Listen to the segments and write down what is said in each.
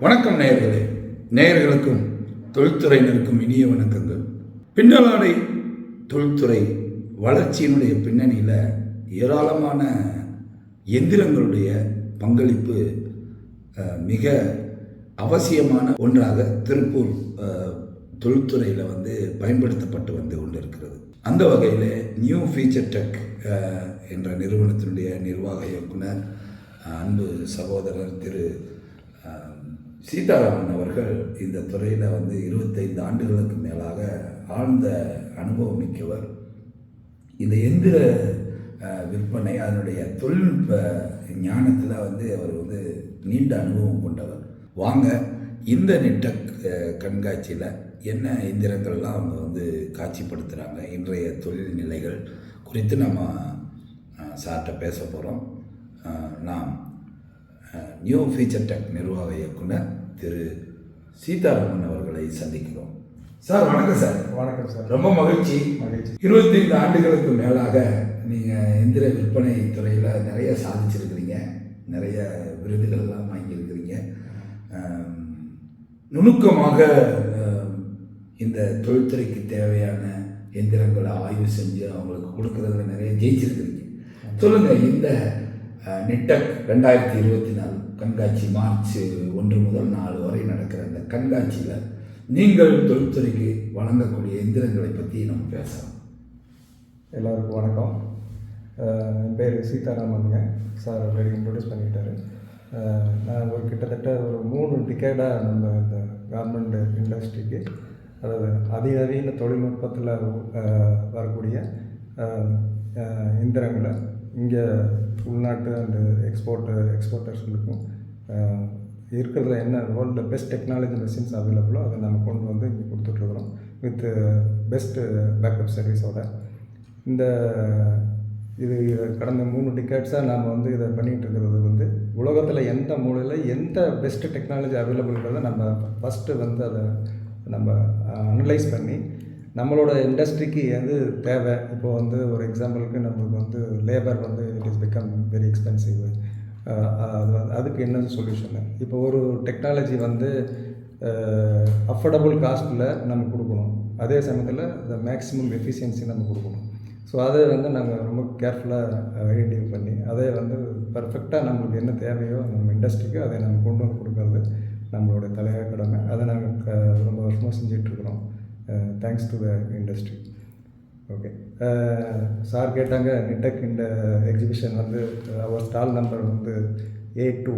வணக்கம் நேரு தொழில்துறையினருக்கும் இனிய வணக்கங்கள். பின்னலாடை தொழில்துறை வளர்ச்சியினுடைய பின்னணியில் ஏராளமான எந்திரங்களுடைய பங்களிப்பு மிக அவசியமான ஒன்றாக திருப்பூர் தொழில்துறையில் வந்து பயன்படுத்தப்பட்டு வந்து கொண்டிருக்கிறது. அந்த வகையில் நியூ ஃபீச்சர் டெக் என்ற நிறுவனத்தினுடைய நிர்வாக இயக்குனர் அன்பு சகோதரர் திரு சீதாராமன் அவர்கள் இந்த துறையில் வந்து இருபத்தைந்து ஆண்டுகளுக்கு மேலாக ஆழ்ந்த அனுபவம் மிக்கவர். இந்த எந்திர விற்பனை அதனுடைய தொழில்நுட்ப ஞானத்தில் வந்து அவர் வந்து நீண்ட அனுபவம் கொண்டவர். வாங்க இந்த நெட்டக் கண்காட்சியில் என்ன எந்திரங்கள்லாம் அவங்க வந்து காட்சிப்படுத்துகிறாங்க இன்றைய தொழில் நிலைகள் குறித்து நம்ம சார்கிட்ட பேச போகிறோம் நாம் நியூ ஃபீச்சர் டெக் நிர்வாக இயக்குனர் திரு சீதாராமன் அவர்களை சந்திக்கிறோம். சார் வணக்கம் சார். வணக்கம் சார். ரொம்ப மகிழ்ச்சி. மகிழ்ச்சி. இருபத்தைந்து ஆண்டுகளுக்கு மேலாக நீங்கள் எந்திர விற்பனை துறையில் நிறைய சாதிச்சிருக்கிறீங்க. நிறைய விருதுகள்லாம் வாங்கியிருக்கிறீங்க. நுணுக்கமாக இந்த தொழில்துறைக்கு தேவையான எந்திரங்களை ஆய்வு செஞ்சு அவங்களுக்கு கொடுக்கறதுல நிறைய ஜெயிச்சிருக்கிறீங்க. சொல்லுங்கள் இந்த நெட்டக் ரெண்டாயிரத்தி இருபத்தி நாலு கண்காட்சி மார்ச் ஒன்று முதல் நாலு வரை நடக்கிற அந்த கண்காட்சியில் நீங்கள் தொழில்துறைக்கு வழங்கக்கூடிய எந்திரங்களை பற்றி நம்ம பேசலாம். எல்லாருக்கும் வணக்கம். என் பேர் சீதாராமனுங்க. சார் ஆல்ரெடி இன்ட்ரடியூஸ் பண்ணிட்டாரு. நான் ஒரு கிட்டத்தட்ட ஒரு மூணு டிக்கெட்டாக நம்ம இந்த கார்மெண்ட் இண்டஸ்ட்ரிக்கு அதாவது அதிநவீன தொழில்நுட்பத்தில் வரக்கூடிய எந்திரங்களை இங்கே உள்நாட்டு அண்டு எக்ஸ்போர்ட்டு எக்ஸ்போர்ட்டர்ஸ்களுக்கும் இருக்கிறதுல என்ன வேர்ல்டில் பெஸ்ட் டெக்னாலஜி மிஷின்ஸ் அவைலபிளோ அதை நம்ம கொண்டு வந்து இங்கே கொடுத்துட்ருக்குறோம் வித் பெஸ்ட்டு பேக்கப் சர்வீஸோட இந்த இது கடந்த மூணு டிக்கெட்ஸாக நாம் வந்து இதை பண்ணிகிட்டு இருக்கிறது வந்து உலகத்தில் எந்த மூலையில் எந்த பெஸ்ட்டு டெக்னாலஜி அவைலபிள்ன்றதை நம்ம ஃபஸ்ட்டு வந்து அதை நம்ம அனலைஸ் பண்ணி நம்மளோட இண்டஸ்ட்ரிக்கு எது தேவை? இப்போ வந்து ஒரு எக்ஸாம்பிளுக்கு நம்மளுக்கு வந்து லேபர் வந்து it is become very expensive அது அதுக்கு என்ன சொல்யூஷனு இப்போ ஒரு டெக்னாலஜி வந்து அஃபோர்டபுள் காஸ்ட்டில் நம்ம கொடுக்கணும். அதே சமயத்தில் இந்த மேக்ஸிமம் எஃபிஷியன்சி நம்ம கொடுக்கணும். ஸோ அதை வந்து நாங்கள் ரொம்ப கேர்ஃபுல்லாக ஐடென்டிஃபை பண்ணி அதே வந்து பர்ஃபெக்டாக நம்மளுக்கு என்ன தேவையோ நம்ம இண்டஸ்ட்ரிக்கு அதை நம்ம கொண்டு வந்து கொடுக்கறது நம்மளோட தலையாக கடமை. அதை நாங்கள் க- ரொம்ப வருஷமாக செஞ்சிட்ருக்குறோம் thanks to the industry okay sir கேட்டாங்க நிட்டக் இந்த எக்ஸிபிஷன் வந்து அவர் ஸ்டால் நம்பர் வந்து ஏ டூ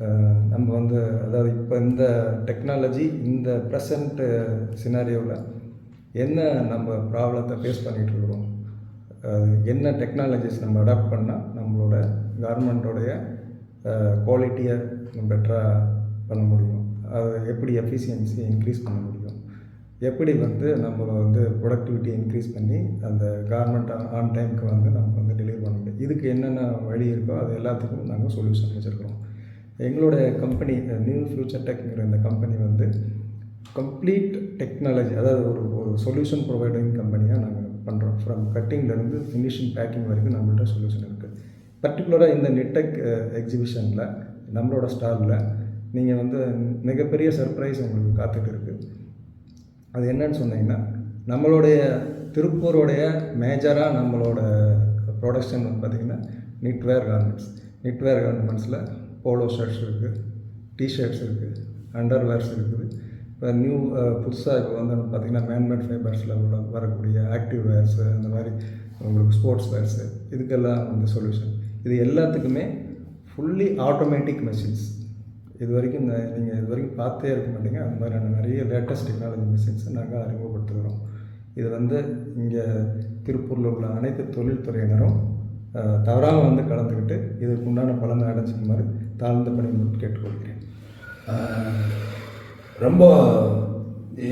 uh, நம்ம வந்து அதாவது இப்போ இந்த டெக்னாலஜி இந்த ப்ரெசண்ட்டு சினாரியோவில் uh, என்ன நம்ம ப்ராப்ளத்தை ஃபேஸ் பண்ணிகிட்ருக்குறோம் என்ன டெக்னாலஜிஸ் நம்ம அடாப்ட் பண்ணால் நம்மளோட கார்மெண்ட்டோடைய குவாலிட்டியை பெட்டராக பண்ண முடியும்? அது எப்படி எஃபிஷியன்சி இன்க்ரீஸ் பண்ண முடியும்? எப்படி வந்து நம்ம வந்து ப்ரொடக்டிவிட்டி இன்க்ரீஸ் பண்ணி அந்த கார்மெண்ட் ஆன் டைமுக்கு வந்து நம்ம வந்து டெலிவரி பண்ண முடியும்? இதுக்கு என்னென்ன வழி இருக்கோ அது எல்லாத்துக்கும் நாங்கள் சொல்யூஷன் வச்சுருக்கிறோம். எங்களுடைய கம்பெனி நியூ ஃபியூச்சர் டெக்ங்கிற இந்த கம்பெனி வந்து கம்ப்ளீட் டெக்னாலஜி அதாவது ஒரு ஒரு சொல்யூஷன் ப்ரொவைடிங் கம்பெனியாக நாங்கள் பண்ணுறோம் ஃப்ரம் கட்டிங்லேருந்து ஃபினிஷிங் பேக்கிங் வரைக்கும் நம்மள்ட்ட சொல்யூஷன் இருக்குது பர்டிகுலராக இந்த நெட்டெக் எக்ஸிபிஷனில் eh, நம்மளோட ஸ்டாலில் நீங்கள் வந்து மிகப்பெரிய சர்ப்ரைஸ் உங்களுக்கு காத்துட்டு இருக்குது அது என்னன்னு சொன்னீங்கன்னா நம்மளுடைய திருப்பூருடைய மேஜராக நம்மளோட ப்ரொடக்ஷன் வந்து பார்த்திங்கன்னா நிட்வேர் கார்மெண்ட்ஸ் நிட்வேர் கார்மெண்ட்ஸில் போலோ ஷர்ட்ஸ் இருக்குது டிஷர்ட்ஸ் இருக்குது அண்டர்வேர்ஸ் இருக்குது. இப்போ நியூ புதுசாக இப்போ வந்து பார்த்திங்கன்னா மேன்மேட் ஃபைபர்ஸில் உள்ள வரக்கூடிய ஆக்டிவ் வேர்ஸு அந்த மாதிரி உங்களுக்கு ஸ்போர்ட்ஸ் வேர்ஸு இதுக்கெல்லாம் வந்து சொல்யூஷன் இது எல்லாத்துக்குமே ஃபுல்லி ஆட்டோமேட்டிக் மெஷின்ஸ் இது வரைக்கும் இந்த நீங்கள் இது வரைக்கும் பார்த்தே இருக்க மாட்டீங்க. அந்த மாதிரியான நிறைய லேட்டஸ்ட் டெக்னாலஜி மிஷின்ஸை நாங்கள் அறிமுகப்படுத்துகிறோம் இது வந்து இங்கே திருப்பூரில் உள்ள அனைத்து தொழில்துறையினரும் தவறாமல் வந்து கலந்துக்கிட்டு இதுக்கு உண்டான பலனை அடைஞ்சிக்குமாறு தாழ்ந்த பணி கேட்டுக்கொள்கிறேன். ரொம்ப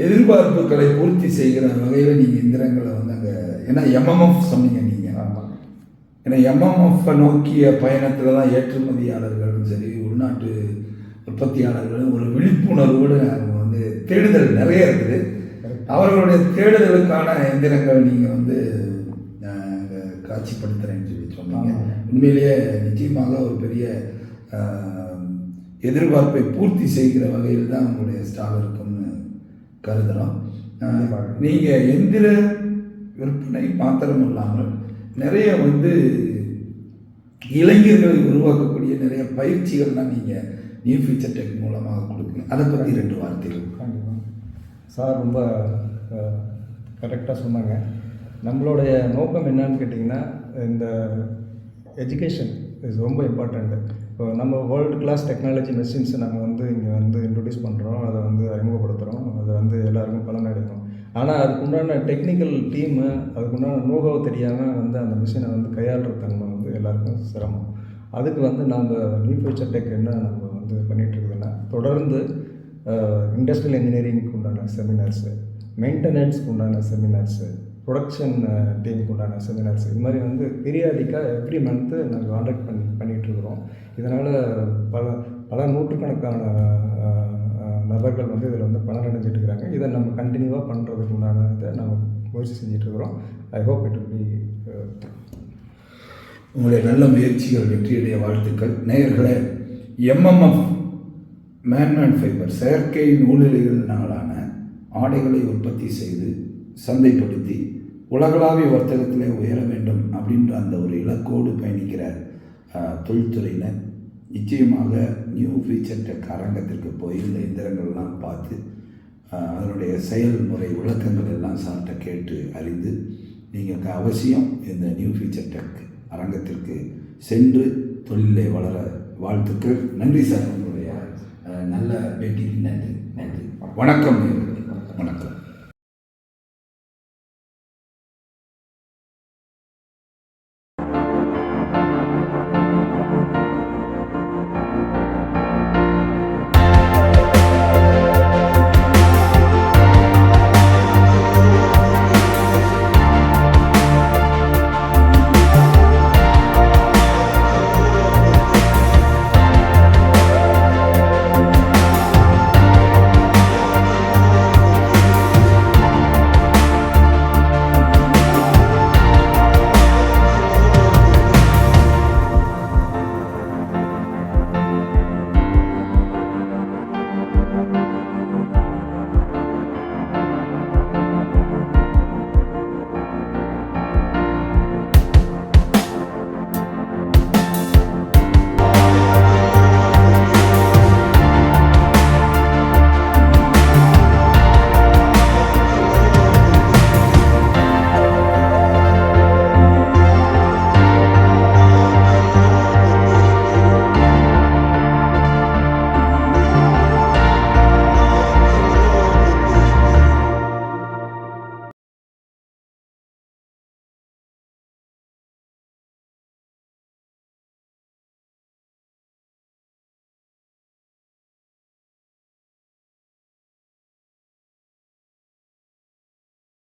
எதிர்பார்ப்புகளை பூர்த்தி செய்கிற வகையில் நீங்கள் எந்திரங்களை வந்து அங்கே ஏன்னா எம்எம்எஃப் சொன்னீங்க நீங்கள் ஆமாம் ஏன்னா எம்எம்எஃப் நோக்கிய பயணத்தில் தான் ஏற்றுமதியாளர்களும் சரி உள்நாட்டு உற்பத்தியாளர்களும் ஒரு விழிப்புணர்வோடு அவங்க வந்து தேடுதல் நிறைய இருக்குது அவர்களுடைய தேடுதலுக்கான எந்திரங்கள் நீங்கள் வந்து காட்சிப்படுத்துகிறேன்னு சொல்லி சொன்னீங்க. உண்மையிலேயே நிச்சயமாக ஒரு பெரிய எதிர்பார்ப்பை பூர்த்தி செய்கிற வகையில் தான் உங்களுடைய ஸ்டால் இருக்கும்னு கருதுகிறோம். நீங்கள் எந்திர விற்பனை மாத்திரம் இல்லாமல் நிறைய வந்து இளைஞர்களை உருவாக்கக்கூடிய நிறைய பயிற்சிகள்லாம் நீங்கள் நியூ ஃபியூச்சர் டெக் மூலமாக கொடுக்கணும். அதை பற்றி ரெண்டு வார்த்தைகள். கண்டிப்பாக சார் ரொம்ப கரெக்டாக சொன்னாங்க. நம்மளுடைய நோக்கம் என்னன்னு கேட்டிங்கன்னா இந்த எஜுகேஷன் இஸ் ரொம்ப இம்பார்ட்டண்ட்டு இப்போ நம்ம வேர்ல்டு கிளாஸ் டெக்னாலஜி மெஷின்ஸை நம்ம வந்து இங்கே வந்து இன்ட்ரடியூஸ் பண்ணுறோம் அதை வந்து அறிமுகப்படுத்துகிறோம் அதை வந்து எல்லாருக்கும் பலனடையணும் ஆனால் அதுக்குண்டான டெக்னிக்கல் டீமு அதுக்குண்டான நோகவை தெரியாமல் வந்து அந்த மிஷினை வந்து கையாளுற தன்மை வந்து எல்லாருக்கும் சிரமம். அதுக்கு வந்து நம்ம நியூ ஃபியூச்சர் டெக் என்ன நம்ம வந்து பண்ணிகிட்ருக்குதுன்னா தொடர்ந்து இண்டஸ்ட்ரியல் இன்ஜினியரிங்க்கு உண்டான செமினார்ஸு மெயின்டெனன்ஸ்க்கு உண்டான செமினார்ஸு ப்ரொடக்ஷன் டீமுக்கு உண்டான செமினார்ஸ் இது மாதிரி வந்து பீரியாடிக்காக எவ்ரி மந்த்து நாங்கள் கான்டாக்ட் பண்ணி பண்ணிகிட்ருக்குறோம் இதனால் பல பல நூற்றுக்கணக்கான நபர்கள் வந்து இதில் வந்து பலனடைஞ்சிட்டு இருக்கிறாங்க இதை நம்ம கண்டினியூவாக பண்ணுறதுக்கு உண்டான இதை நம்ம முயற்சி செஞ்சிட்ருக்குறோம். ஐ ஹோப் இட் பி உங்களுடைய நல்ல முயற்சிகள் வெற்றியடைய வாழ்த்துக்கள். நேயர்களே எம்எம்எஃப் மேன்மேன் ஃபைபர் செயற்கை நூலிழைகளினாலான ஆடைகளை உற்பத்தி செய்து சந்தைப்படுத்தி உலகளாவிய வர்த்தகத்தில் உயர வேண்டும் அப்படின்ற அந்த ஒரு இலக்கோடு பயணிக்கிற தொழில்துறையினர் நிச்சயமாக நியூ ஃபியூச்சர் டெக் அரங்கத்திற்கு போய் இந்த எந்திரங்கள்லாம் பார்த்து அதனுடைய செயல்முறை விளக்கங்கள் எல்லாம் சார்ட்ட கேட்டு அறிந்து நீங்கள் அவசியம் இந்த நியூ ஃபியூச்சர் டெக் அரங்கத்திற்கு சென்று தொழிலை வளர வாழ்த்துக்கள். நன்றி சார் உங்களுடைய நல்ல பேட்டிக்கு நன்றி. நன்றி. வணக்கம் வணக்கம்.